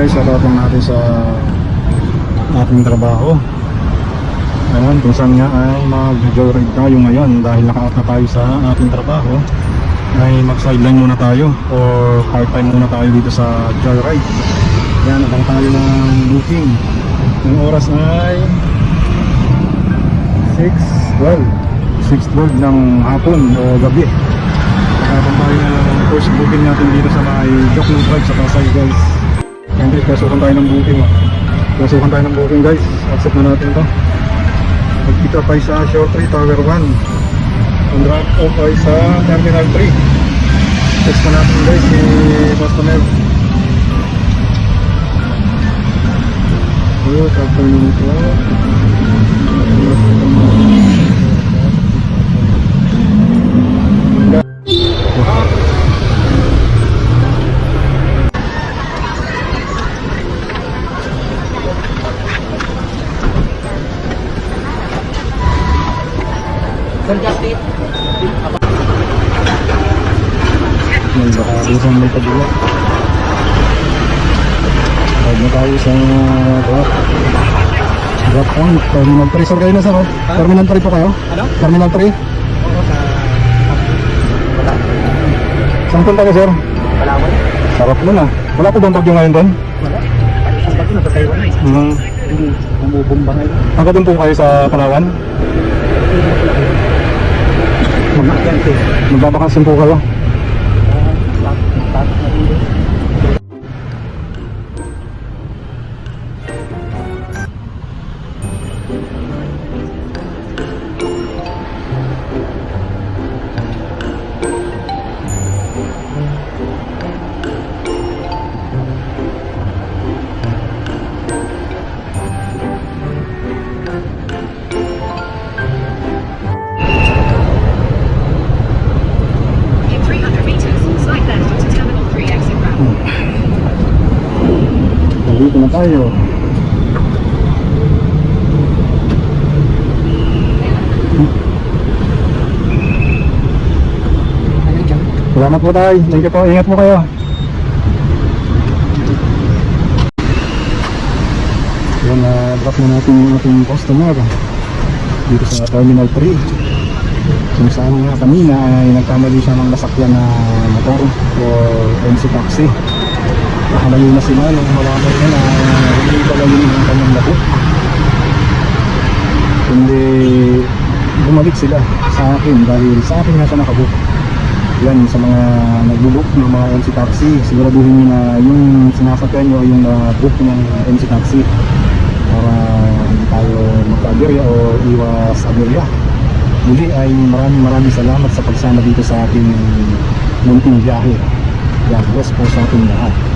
guys, katapang natin sa ating trabaho. Ayan, kung saan nga ay mag-joyride tayo ngayon dahil naka-out na tayo sa ating trabaho ay mag-sideline muna tayo or part-time muna tayo dito sa joyride. Ayan, abang tayo ng booking. Yung oras ay 6.12 6.12 ng hapon o gabi. Abang tayo ng first booking natin dito sa may Joklong Drive sa Pasay guys. Ayan guys, kasukan tayo ng booking. oh. Kasukan tayo ng booking guys. Accept na natin to. Magkita tayo sa Short 3 Tower 1. Ang drop off ay sa Terminal 3. Text na natin guys si customer. Good afternoon po. May baka isang may pagula. Tawag na tayo sa drop. Drop point. Terminal 3. Sir kayo na sir oh. Terminal 3 po kayo? Ano? Terminal 3? Oo, sa... Wala. Saan punta ka sir? Palawan. Sarap nun ah. Wala po bang bagyo ngayon doon? Wala. Ano isang bago na sa Taiwan eh. Hmm. Bumubumba ngayon. Hanggang doon po kayo sa Palawan? Gente. Magbabakasin po kayo? Nandito na tayo. Salamat po tayo. Thank you po. Ingat po kayo. Yan na drop na natin yung ating customer dito sa Terminal 3 kung saan nga kanina ay nagkamali siya ng nasakyan na motor o MC taxi nakalayo na sila nung malaman niya na hindi pala yun ang kanyang labot kundi bumalik sila sa akin dahil sa akin nga siya nakabook. Yan sa mga nagbubook ng mga MC taxi siguraduhin nyo na yung sinasakyan nyo yung na-book ng MC taxi para hindi tayo magka-aberya o iwas aberya muli ay maraming maraming salamat sa pagsama dito sa ating munting biyahe. God bless po sa ating lahat